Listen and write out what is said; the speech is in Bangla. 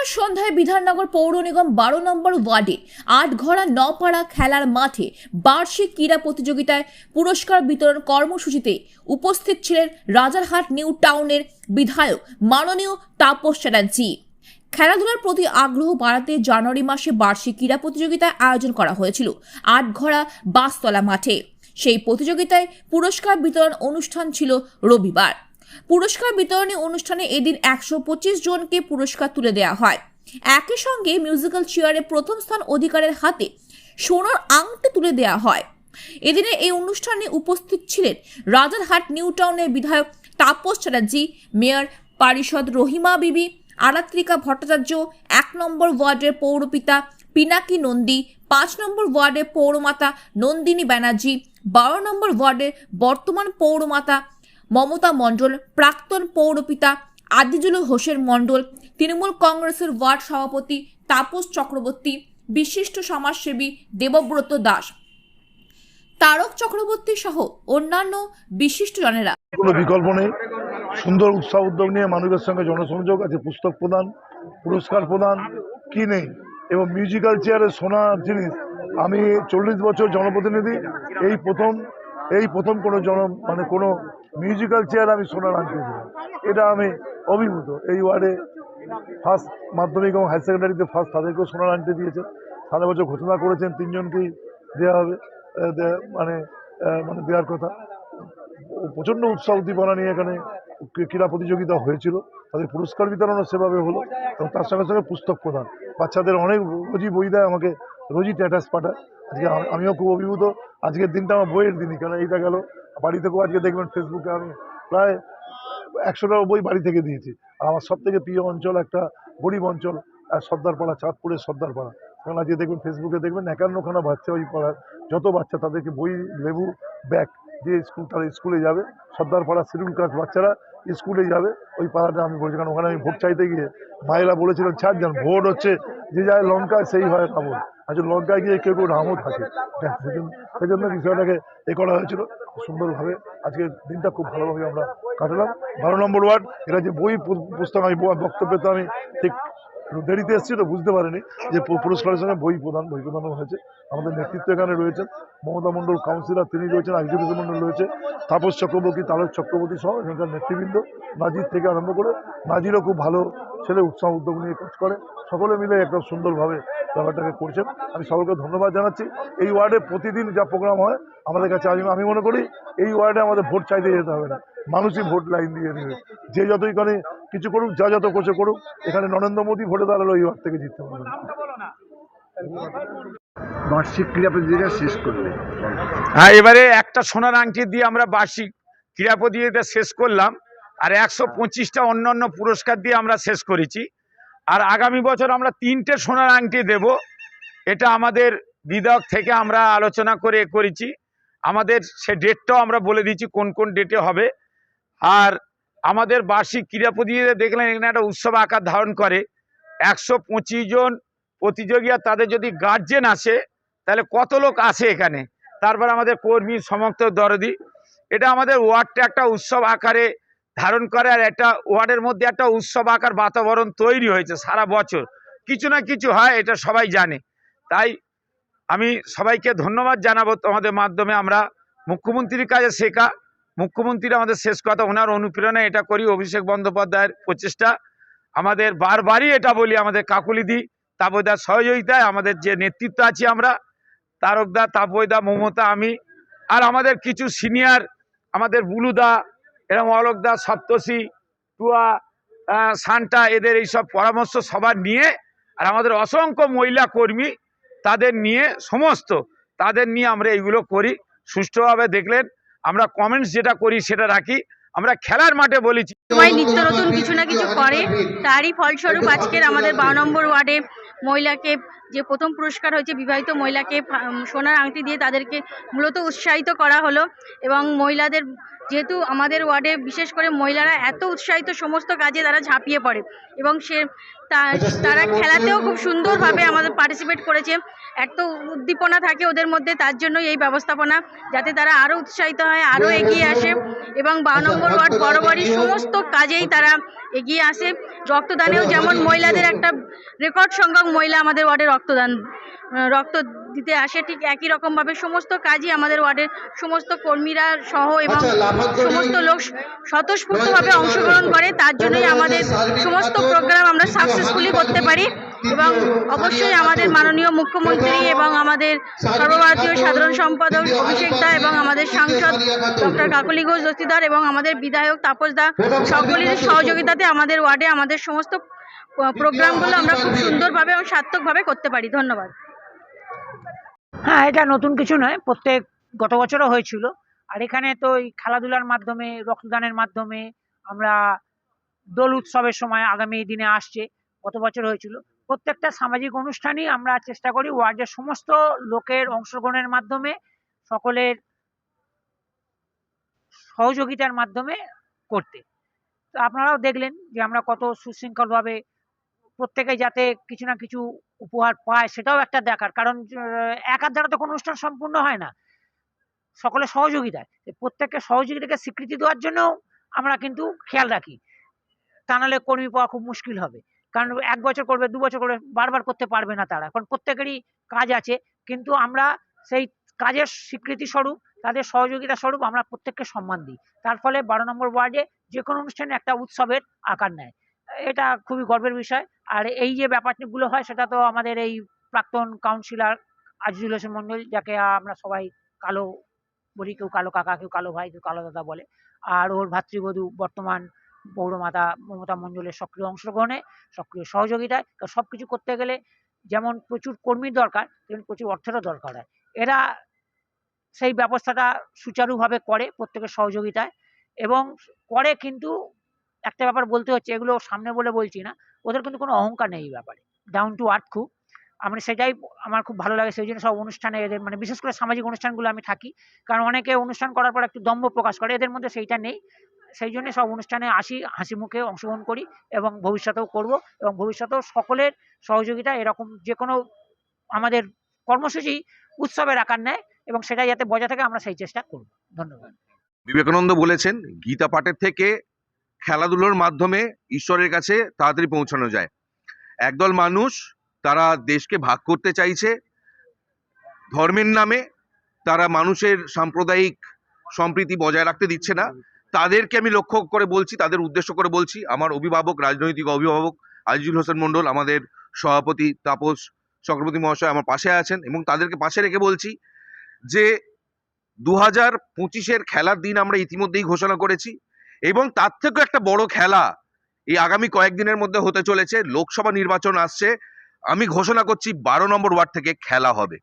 শুক্রবার সন্ধ্যায় বিধাননগর পৌর নিগম বারো নম্বর ওয়ার্ডে আটঘরা নপাড়া খেলার মাঠে বার্ষিক ক্রীড়া প্রতিযোগিতায় পুরস্কার বিতরণ কর্মসূচিতে উপস্থিত ছিলেন রাজারহাট নিউ টাউনের বিধায়ক মাননীয় তাপস চ্যাটার্জি। খেলাধুলার প্রতি আগ্রহ বাড়াতে জানুয়ারি মাসে বার্ষিক ক্রীড়া প্রতিযোগিতার আয়োজন করা হয়েছিল আটঘরা বাসতলা মাঠে। সেই প্রতিযোগিতায় পুরস্কার বিতরণ অনুষ্ঠান ছিল রবিবার। পুরস্কার বিতরণী অনুষ্ঠানে এদিন একশো পঁচিশ জনকে পুরস্কার তুলে দেওয়া হয়। একই সঙ্গে মিউজিক্যাল চেয়ারে প্রথম স্থান অধিকারের হাতে সোনার আংটি তুলে দেওয়া হয়। এদিনে এই অনুষ্ঠানে উপস্থিত ছিলেন রাজারহাট নিউ টাউনের বিধায়ক তাপস চ্যাটার্জি, মেয়র পারিষদ রহিমা বিবি, আরাত্রিকা ভট্টাচার্য, এক নম্বর ওয়ার্ডের পৌরপিতা পিনাকি নন্দী, পাঁচ নম্বর ওয়ার্ডের পৌরমাতা নন্দিনী ব্যানার্জি, বারো নম্বর ওয়ার্ডের বর্তমান পৌরমাতা মমতা মণ্ডল, প্রাক্তন পৌরপিতা আদিজুল হোসেন মণ্ডল, তৃণমূল কংগ্রেসের ওয়ার্ড সভাপতি তাপস চক্রবর্তী, বিশিষ্ট সমাজসেবী দেবব্রত দাস। তারক চক্রবর্তী সহ অন্যান্য বিশিষ্টজনেরা কোনো বিকল্প নেই। সুন্দর উৎসাহ উদ্যোগ নিয়ে মানুষের সঙ্গে জনসংযোগ আছে, পুস্তক প্রদান, পুরস্কার প্রদান, কি নেই? এবং মিউজিক্যাল চেয়ারে সোনার জিনিস। আমি চল্লিশ বছর জনপ্রতিনিধি, এই প্রথম এই প্রথম কোনো জন মানে কোনো মিউজিক্যাল চেয়ার আমি সোনার আনতে দিই এটা আমি অভিভূত। এই ওয়ার্ডে ফার্স্ট মাধ্যমিক এবং হায়ার সেকেন্ডারিতে ফার্স্ট তাদেরকেও সোনার আনতে দিয়েছেন। সারা বছর ঘোষণা করেছেন, তিনজনকেই দেওয়া হবে মানে মানে দেওয়ার কথা। প্রচণ্ড উৎসাহ উদ্দীপনা নিয়ে এখানে ক্রীড়া প্রতিযোগিতা হয়েছিল। তাদের পুরস্কার বিতরণও সেভাবে হলো এবং তার সঙ্গে সঙ্গে পুস্তক প্রদান। বাচ্চাদের অনেক রোজই বই দেয়, আমাকে রোজই স্ট্যাটাস পাঠায়। আজকে আমিও খুব অভিভূত। আজকের দিনটা আমার বইয়ের দিনই কেন এইটা গেল। বাড়ি থেকেও আজকে দেখবেন ফেসবুকে আমি প্রায় একশোটা বই বাড়ি থেকে দিয়েছি। আর আমার সব থেকে প্রিয় অঞ্চল একটা গরিব অঞ্চল সর্দারপাড়া, চাঁদপুরের সর্দারপাড়া। কারণ আজকে দেখবেন ফেসবুকে দেখবেন একান্নখানা বাচ্চা ওই পাড়ার, যত বাচ্চা তাদেরকে বই, লেবু, ব্যাগ দিয়ে স্কুল, তারা স্কুলে যাবে। সর্দারপাড়া শিডিউল কাস্ট বাচ্চারা স্কুলে যাবে, ওই পাড়াটা আমি বলছি, কারণ ওখানে আমি ভোট চাইতে গিয়ে মায়েরা বলেছিলেন, ছাড় যান, ভোট হচ্ছে, যে যায় লঙ্কায় সেই হয় রাবণ আচ্ছা লঙ্কায় গিয়ে কেউ কেউ রামও থাকে। সেজন্য- বিষয়টাকে এ করা হয়েছিল সুন্দরভাবে। আজকে দিনটা খুব ভালোভাবে আমরা কাটালাম। বারো নম্বর ওয়ার্ড, এটা যে বই পুস্তক আমি বক্তব্যে তো আমি ঠিক দেরিতে এসেছি তো বুঝতে পারিনি যে পুরস্কারের সঙ্গে বই প্রদান বই প্রদানও হয়েছে। আমাদের নেতৃত্ব এখানে রয়েছেন। মমতা মণ্ডল কাউন্সিলর, তিনি রয়েছেন এক্সিকিউটিভ মণ্ডল রয়েছে। তাপস চক্রবর্তী, তারক চক্রবর্তী সহ এখানকার নেতৃবৃন্দ নাজির থেকে আরম্ভ করে, নাজিরও খুব ভালো ছেলে, উৎসাহ উদ্যোগ নিয়ে কাজ করে। সকলে মিলে একটা সুন্দরভাবে ব্যাপারটাকে করছেন। আমি সকলকে ধন্যবাদ জানাচ্ছি। এই ওয়ার্ডে প্রতিদিন যা প্রোগ্রাম হয় আমাদের কাছে আমি আমি মনে করি এই ওয়ার্ডে আমাদের ভোট চাইতে যেতে হবে না। মানুষই ভোট লাইন দিয়ে দেবে যে যতই করে কিছু করুক যা যত করছে করুক এখানে নরেন্দ্র মোদী ভোটে দাঁড়াল এই ওয়ার্ড থেকে জিততে পারবে বার্ষিক ক্রীড়া প্রতিযোগিতা শেষ করলে। হ্যাঁ এবারে একটা সোনার আংটি দিয়ে আমরা বার্ষিক ক্রীড়া প্রতিযোগিতা শেষ করলাম আর একশো পঁচিশটা অন্যান্য পুরস্কার দিয়ে আমরা শেষ করেছি। আর আগামী বছর আমরা তিনটে সোনার আংটি দেব। এটা আমাদের বিধায়ক থেকে আমরা আলোচনা করে করেছি। আমাদের সে ডেটটাও আমরা বলে দিচ্ছি কোন কোন ডেটে হবে। আর আমাদের বার্ষিক ক্রীড়া প্রতিযোগিতা দেখলেন, এখানে একটা উৎসব আকার ধারণ করে। একশো পঁচিশ জন প্রতিযোগী আর তাদের যদি গার্জেন আসে, তাহলে কত লোক আসে এখানে? তারপর আমাদের কর্মী সমস্ত দরদি। এটা আমাদের ওয়ার্ডটা একটা উৎসব আকারে ধারণ করে আর একটা ওয়ার্ডের মধ্যে একটা উৎসব আকার বাতাবরণ তৈরি হয়েছে সারা বছর। কিছু না কিছু হয়, এটা সবাই জানে। তাই আমি সবাইকে ধন্যবাদ জানাব তোমাদের মাধ্যমে আমরা মুখ্যমন্ত্রীর কাছে শেখা। মুখ্যমন্ত্রীর আমাদের শেষ কথা, ওনার অনুপ্রেরণা এটা করি, অভিষেক বন্দ্যোপাধ্যায়ের প্রচেষ্টা। আমাদের বারবারই এটা বলি, আমাদের কাকুলিদি তাপদার সহযোগিতায় আমাদের যে নেতৃত্ব আছি আমরা, তারকদা তাপয়দা মমতা, আমি, আর আমাদের কিছু সিনিয়র, আমাদের বুলুদা এরকম অলোকদা সপ্তষী টুয়া সান্টা, এদের এইসব পরামর্শ সবার নিয়ে আর আমাদের অসংখ্য মহিলা কর্মী তাদের নিয়ে সমস্ত তাদের নিয়ে আমরা এইগুলো করি। সুষ্ঠুভাবে দেখলেন, আমরা কমেন্টস যেটা করি সেটা রাখি। আমরা খেলার মাঠে বলেছি সবাই নিত্য নতুন কিছু না কিছু করে, তারই ফলস্বরূপ আজকের আমাদের বারো নম্বর ওয়ার্ডে মহিলাকে যে প্রথম পুরস্কার হয়েছে, বিবাহিত মহিলাকে সোনার আংটি দিয়ে তাদেরকে মূলত উৎসাহিত করা হলো এবং মহিলাদের যেহেতু আমাদের ওয়ার্ডে বিশেষ করে মহিলারা এত উৎসাহিত সমস্ত কাজে তারা ঝাঁপিয়ে পড়ে এবং সে তারা খেলাতেও খুব সুন্দরভাবে আমাদের পার্টিসিপেট করেছে। এত উদ্দীপনা থাকে ওদের মধ্যে তার জন্যই এই ব্যবস্থাপনা যাতে তারা আরও উৎসাহিত হয় আরও এগিয়ে আসে এবং বারো নম্বর ওয়ার্ড বরাবরই সমস্ত কাজেই তারা এগিয়ে আসে। রক্তদানেও যেমন মহিলাদের একটা রেকর্ড সংখ্যক মহিলা আমাদের ওয়ার্ডে রক্তদান রক্ত দিতে আসে ঠিক একই রকমভাবে সমস্ত কাজই আমাদের ওয়ার্ডের সমস্ত কর্মীরা সহ এবং সমস্ত লোক স্বতঃস্ফূর্তভাবে অংশগ্রহণ করে তার জন্যই আমাদের সমস্ত প্রোগ্রাম আমরা সাকসেসফুলি করতে পারি এবং অবশ্যই আমাদের মাননীয় মুখ্যমন্ত্রী এবং আমাদের সর্বভারতীয় সাধারণ সম্পাদক অভিষেক দা এবং আমাদের সাংসদ ডক্টর কাকলি ঘোষ দস্তিদার এবং আমাদের বিধায়ক তাপস দা সকলের সহযোগিতাতে আমাদের ওয়ার্ডে আমাদের সমস্ত প্রোগ্রামগুলো আমরা খুব সুন্দরভাবে এবং সার্থকভাবে করতে পারি। ধন্যবাদ। হ্যাঁ এটা নতুন কিছু নয়, প্রত্যেক গত বছরও হয়েছিল। আর এখানে তো এই খেলাধুলার মাধ্যমে, রক্তদানের মাধ্যমে আমরা দোল উৎসবের সময় আগামী দিনে আসছে। গত বছর হয়েছিল। প্রত্যেকটা সামাজিক অনুষ্ঠানই আমরা চেষ্টা করি ওয়ার্ডের সমস্ত লোকের অংশগ্রহণের মাধ্যমে, সকলের সহযোগিতার মাধ্যমে করতে। তো আপনারাও দেখলেন যে আমরা কত সুশৃঙ্খলভাবে প্রত্যেকে যাতে কিছু না কিছু উপহার পায় সেটাও একটা দেখার। কারণ একার দ্বারা তো কোনো অনুষ্ঠান সম্পূর্ণ হয় না। সকলের সহযোগিতায়। প্রত্যেককে সহযোগিতাকে স্বীকৃতি দেওয়ার জন্য আমরা কিন্তু খেয়াল রাখি। তা নাহলে কর্মী পাওয়া খুব মুশকিল হবে। কারণ এক বছর করবে, দু বছর করবে, বারবার করতে পারবে না তারা। কারণ প্রত্যেকেরই কাজ আছে, কিন্তু আমরা সেই কাজের স্বীকৃতি স্বরূপ, তাদের সহযোগিতা স্বরূপ আমরা প্রত্যেককে সম্মান দিই। তার ফলে বারো নম্বর ওয়ার্ডে যে কোনো অনুষ্ঠানে একটা উৎসবের আকার নেয়। এটা খুবই গর্বের বিষয়। আর এই যে ব্যাপারগুলো হয়, সেটা তো আমাদের এই প্রাক্তন কাউন্সিলর আজিজুল হোসেন মন্ডল যাকে আমরা সবাই কালো বলি কেউ কালো কাকা, কেউ কালো ভাই, কেউ কালো দাদা বলে, আর ওর ভাতৃবধূ বর্তমান পৌরমাতা মমতা মণ্ডলের সক্রিয় অংশগ্রহণে, সক্রিয় সহযোগিতায় সব কিছু করতে গেলে যেমন প্রচুর কর্মীর দরকার, তেমন প্রচুর অর্থেরও দরকার হয়। এরা সেই ব্যবস্থাটা সুচারুভাবে করে প্রত্যেকের সহযোগিতায় এবং করে কিন্তু একটা ব্যাপার বলতে হচ্ছে, এগুলো সামনে বলে বলছি না, ওদের কিন্তু কোনো অহংকার নেই এই ব্যাপারে ডাউন টু আর্থ খুব। আমি সেটাই আমার খুব ভালো লাগে, সেই জন্য সব অনুষ্ঠানে এদের মানে বিশেষ করে সামাজিক অনুষ্ঠানগুলো আমি থাকি, কারণ অনেকে অনুষ্ঠান করার পর একটু দম্ভ প্রকাশ করে, এদের মধ্যে সেইটা নেই। সেই জন্য সব অনুষ্ঠানে আসি, হাসি মুখে অংশগ্রহণ করি এবং ভবিষ্যতেও করব এবং ভবিষ্যতেও সকলের সহযোগিতা এরকম যে কোনো আমাদের কর্মসূচি উৎসবের আকার নেয় এবং সেটা যাতে বজায় থাকে আমরা সেই চেষ্টা করব। ধন্যবাদ। বিবেকানন্দ বলেছেন, গীতা পাঠের থেকে খেলাধুলোর মাধ্যমে ঈশ্বরের কাছে তাড়াতাড়ি পৌঁছানো যায়। একদল মানুষ তারা দেশকে ভাগ করতে চাইছে, ধর্মের নামে তারা মানুষের সাম্প্রদায়িক সম্প্রীতি বজায় রাখতে দিচ্ছে না। তাদেরকে আমি লক্ষ্য করে বলছি, তাদের উদ্দেশ্য করে বলছি। আমার অভিভাবক, রাজনৈতিক অভিভাবক আজিজুল হোসেন মণ্ডল, আমাদের সভাপতি তাপস চক্রবর্তী মহাশয় আমার পাশে আছেন এবং তাদেরকে পাশে রেখে বলছি যে দু হাজার পঁচিশের খেলার দিন আমরা ইতিমধ্যেই ঘোষণা করেছি এবং তার থেকেও একটা বড় খেলা এই আগামী কয়েকদিনের মধ্যে হতে চলেছে। লোকসভা নির্বাচন আসছে। আমি ঘোষণা করছি, বারো নম্বর ওয়ার্ড থেকে খেলা হবে।